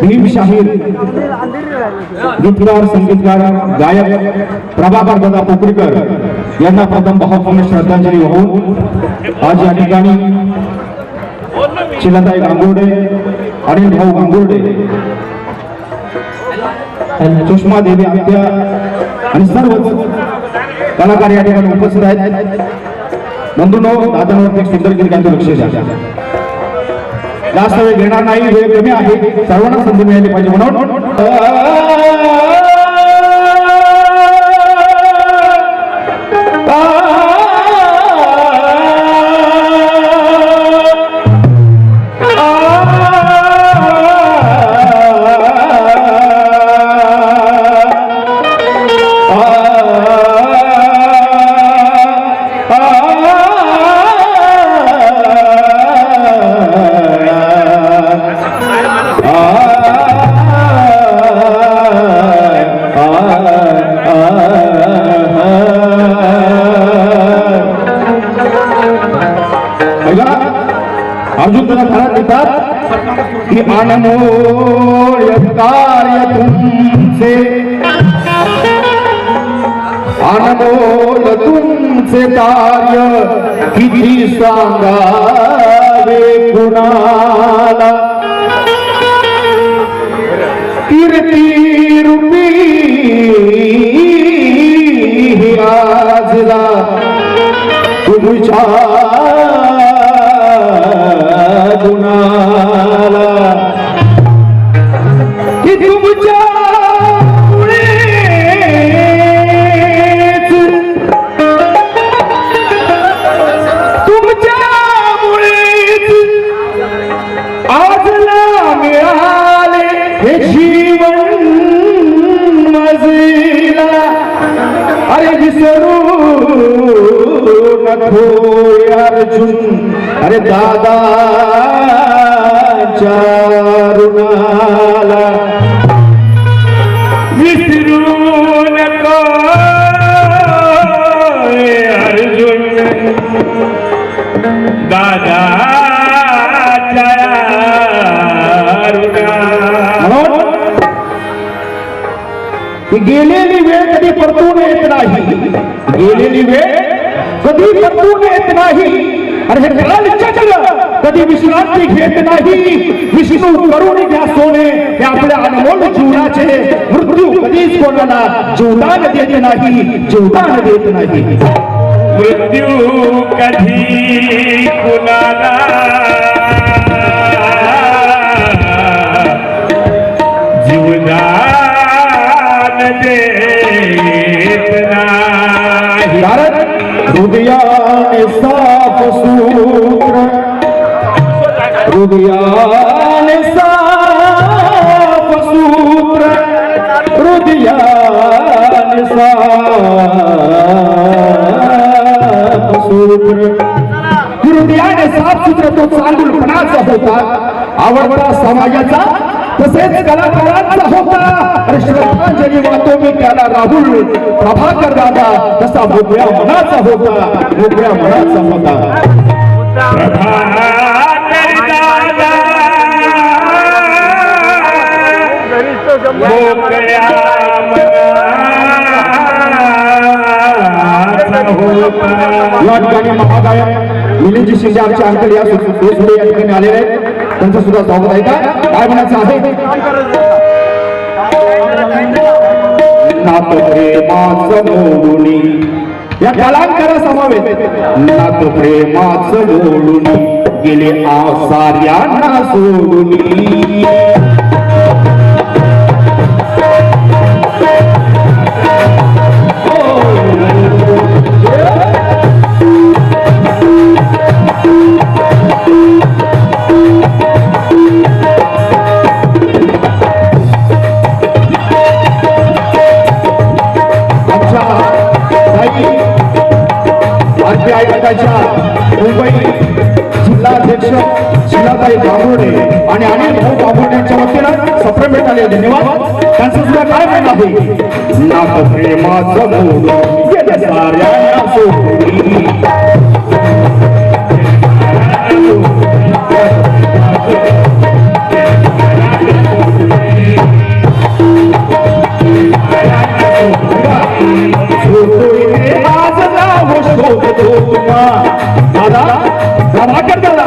भीम शाहीर गीतकार संगीतकार गायक प्रभाकर दादा पोकरीकर यांना प्रथम भावपूर्ण श्रद्धांजली वाहून आज या ठिकाणी शिलाताई गांगुर्डे अनिल भाऊ गांगुर्डे सुषमा देवी आत्या आणि सर्व कलाकार या ठिकाणी उपस्थित आहेत. बंधूनो दादांवरती सुंदर गीत गायचं लक्ष द्या जास्त वेळ घेणार नाही वेळ कमी आहे. सर्वांना संधी मिळाली पाहिजे म्हणून. अर्जुन त्याला खराब देतात. की अनमोल कार्य तुमचे. अनमोल तुमचे कार्य किती सांगावे कुणाला? कीर्ती ऋणाला विसरू नको अर्जुन दादा गेलेली वेळ कधी नाही. गेलेली वेळ कधी नाही. चक्र कधी विश्रांती घेत नाही? विष्णू करून घ्या सोने हे आपल्या अनमोल जीवनाचे. मृत्यू कधीच कोणाला जीवदान देत नाही जीवदान देत नाही. मृत्यू कधी कुणाला सूत्र हृदयाने साफ सूत्र तो चांगुलपणाचा होता. आवडता समाजाचा तसेच कलाकारांचा होता. आणि श्रद्धांजली वाहतो मी त्याला राहुल. प्रभाकर दादा तसा मोकळ्या मनाचा होता. मोकळ्या मनाचा होता. शिंदे आमचे अंकल या सुद्धा या ठिकाणी आलेले आहेत. त्यांचं सुद्धा स्वागत आहे. का काय म्हणायचं आहे? नात प्रेमाचं मोडुनी. या कलांकारा समावेत. नात प्रेमाचं मोडुनी. गेले आसार्यांना सोडुनी. धन्यवाद। कन्सन्सला काय म्हणा होई नाथ प्रेमाचं मूळ साऱ्यांना सोडी दादा दादा कर दादा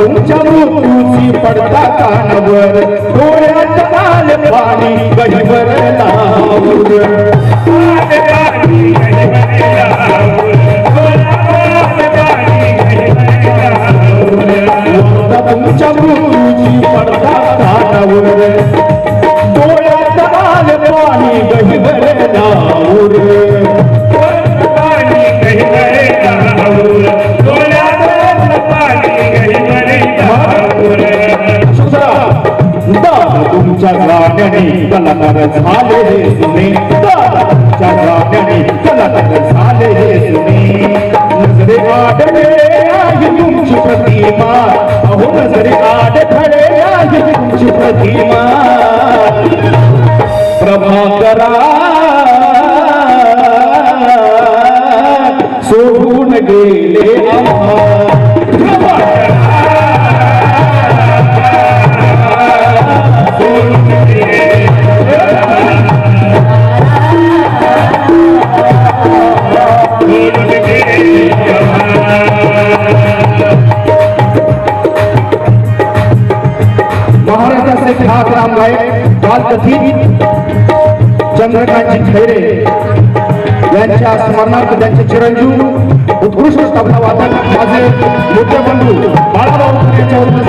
तुमच्या मृत्यूची पडता कानावर डोळ्यात आले पाणी गहिवर लावून वार्ता तुमच्या मृत्यूची पडता कानावर डोळ्यात आले पाणी गहिवर गाण्याने कलाकार झाले हे सुने। गाण्याने कलाकार झाले हे सुने। नजरे आडले आहे तुमची प्रतिमा। अहो, नजरे आडखळे आहे तुमची प्रतिमा। प्रभाकरा सोडून गेले आम्हा गायक बालकथित चंद्रकांतजी खैरे यांच्या स्मरणार्थ त्यांचे चिरंजीव उत्कृष्ट तबला वादक माझे मोठे बंधू बाळाभाऊ यांच्या वतीने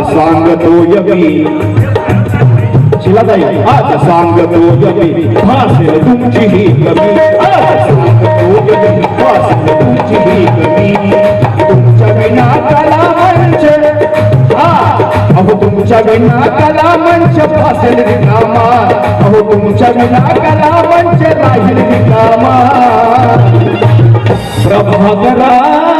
आज सांगतो यवी शिलाताई आज सांगतो यवी भासेल तुमची ही कमी. आज सांगतो यवी भासेल तुमची ही कमी. तुमच्या विना कला मंच. हा. अहो तुमच्या विना कला मंच भासेल रिकामा. अहो तुमच्या विना कला मंच राहील रिकामा. प्रभाकरा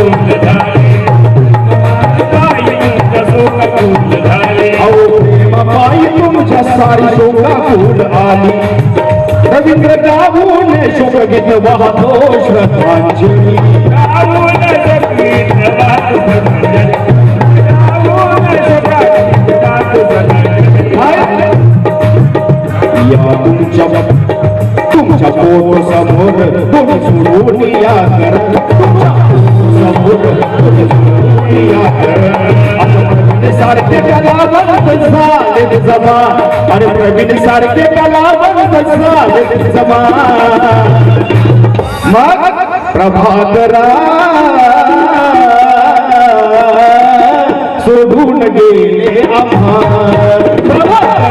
توندھڙي جو وار پايي نوں جذو کا کول ڍڙي اوھو پيم پايي توم جھ ساري تو सारखे कलावन झाले जमा अरे प्रवीण सारखे कलावन झाले जमा मग प्रभाकरा शोधून गेले आभार प्रभाकरा